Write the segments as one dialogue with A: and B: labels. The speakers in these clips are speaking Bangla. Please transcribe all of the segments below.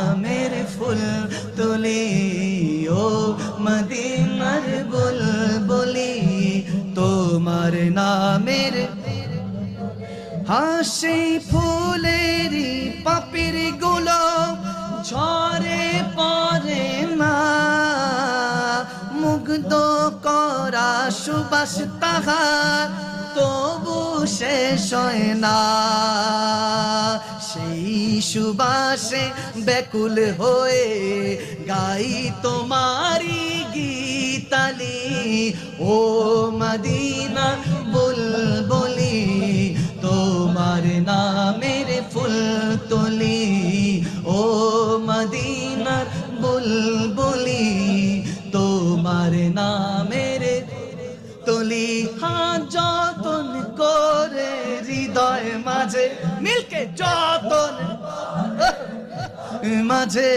A: নামের ফুল তুলি ও মদিনার বুলবুলি, তোমার নামের হাসি ফুলেরই পাপিরগুলো ঝরে পড়ে না। মুগ্ধ করা সুবাস তাহার তবু শেষ হয় না। সুবাসে ব্যাকুল হয়ে গাই তোমারি গীতালি। ও মদিনা, বুলবুলি, তোমার নামের ফুল তুলি ও মদিনার বুলবুলি, তোমার নামের মাঝে মিলকে যতন। মাঝে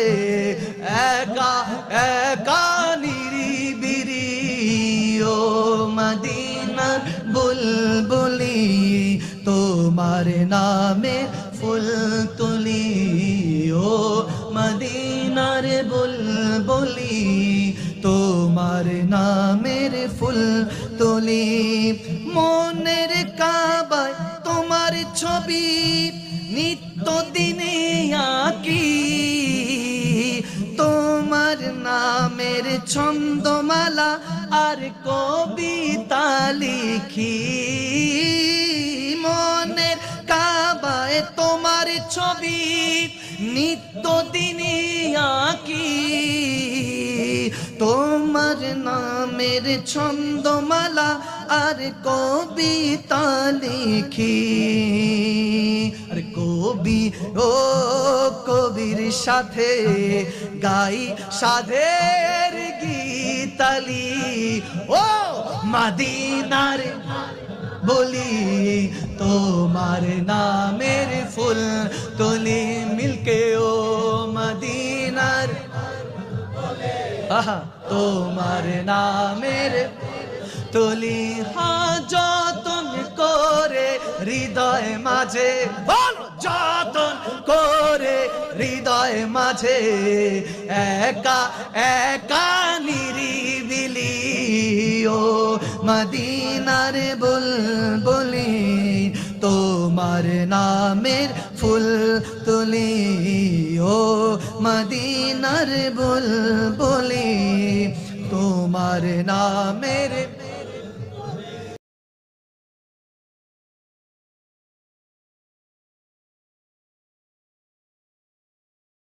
A: একা একা নিরিবিরি ও মদিনার বুলবুলি তোমার নামে ফুল তুলি ও মদিনার বুলবুলি তোমার নামের ফুল তুলি ছবি নিত্য দিনে আঁকি। তোমার নামের ছন্দমালা আর কবিতা লিখি। মনের কাবায় তোমার ছবি নিত্য দিনে আঁকি। তোমার নামের ছন্দমালা আর কবিতা লিখি। কবি, ও কবির সাথে গাই সাধের গীতালি। ও মাদিনার বলি, তোমার নামের ফুল তোলে মিলকে, ও মদিনার তোমার নামের তুলি যতন করে হৃদয় মাঝে। বলো করে হৃদয় মাঝে একা একা নিরিবিলি। ও মদিনার বুলবুলি, তোমার নামের ফুল তুলি। ও মদিনার বুলবুলি, তোমার নামের